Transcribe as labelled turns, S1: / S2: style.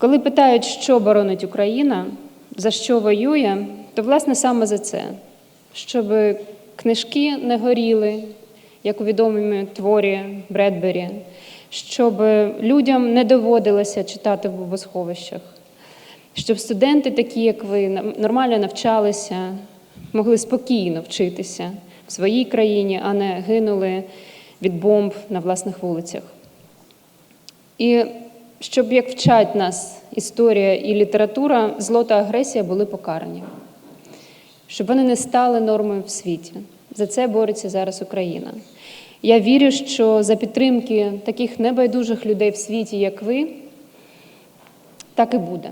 S1: Коли питають, що боронить Україна, за що воює, то власне саме за це, щоб книжки не горіли, як у відомому творі Бредбері, щоб людям не доводилося читати в бомбосховищах, щоб студенти, такі як ви, нормально навчалися, могли спокійно вчитися в своїй країні, а не гинули від бомб на власних вулицях. І щоб, як вчать нас історія і література, зло та агресія були покарані, щоб вони не стали нормою в світі. За це бореться зараз Україна. Я вірю, що за підтримки таких небайдужих людей в світі, як ви, так і буде.